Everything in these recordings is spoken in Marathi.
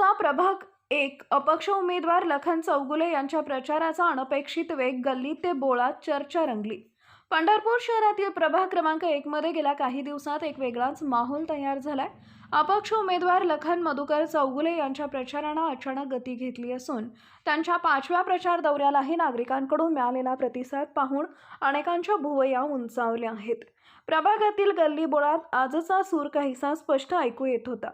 आजचा प्रभाग एक. अपक्ष उमेदवार लखन चौगुले यांच्या प्रचाराचा अनपेक्षित वेग गल्लीत ते बोळात चर्चा रंगली. पंढरपूर शहरातील प्रभाग क्रमांक एकमध्ये गेल्या काही दिवसात एक वेगळाच माहोल तयार झालाय. अपक्ष उमेदवार लखन मधुकर चौगुले यांच्या प्रचारानं अचानक गती घेतली असून त्यांच्या पाचव्या प्रचार दौऱ्यालाही नागरिकांकडून मिळालेला प्रतिसाद पाहून अनेकांच्या भुवया उंचावल्या आहेत. प्रभागातील गल्ली बोळात आजचा सूर काहीसा स्पष्ट ऐकू येत होता.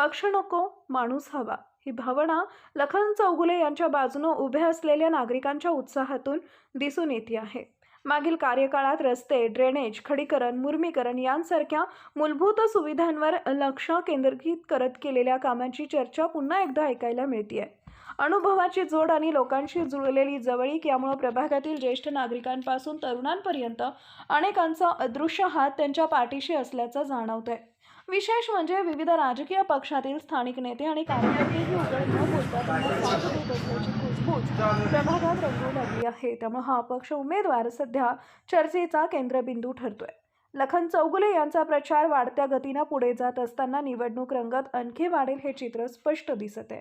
पक्ष नको माणूस हवा. ही भावना लखन चौगुले यांच्या बाजूनं उभ्या असलेल्या नागरिकांच्या उत्साहातून दिसून येते आहे. मागील कार्यकाळात रस्ते ड्रेनेज खडीकरण मुर्मीकरण यांसारख्या मूलभूत सुविधांवर लक्ष केंद्रित करत केलेल्या कामांची चर्चा पुन्हा एकदा ऐकायला मिळते अनुभवाची जोड आणि लोकांशी जुळलेली जवळीक यामुळे प्रभागातील ज्येष्ठ नागरिकांपासून तरुणांपर्यंत अनेकांचा अदृश्य हात त्यांच्या पाठीशी असल्याचं जाणवतंय. विशेष म्हणजे विविध राजकीय पक्षातील स्थानिक नेते आणि कार्यकर्तेही उघड न बोलता त्यांना साथ देत असल्याची कुजबूज प्रभागात रंगू लागली आहे. त्यामुळे हा अपक्ष उमेदवार सध्या चर्चेचा केंद्रबिंदू ठरतोय. लखन चौगुले यांचा प्रचार वाढत्या गतीनं पुढे जात असताना निवडणूक रंगत आणखी वाढेल हे चित्र स्पष्ट दिसत आहे.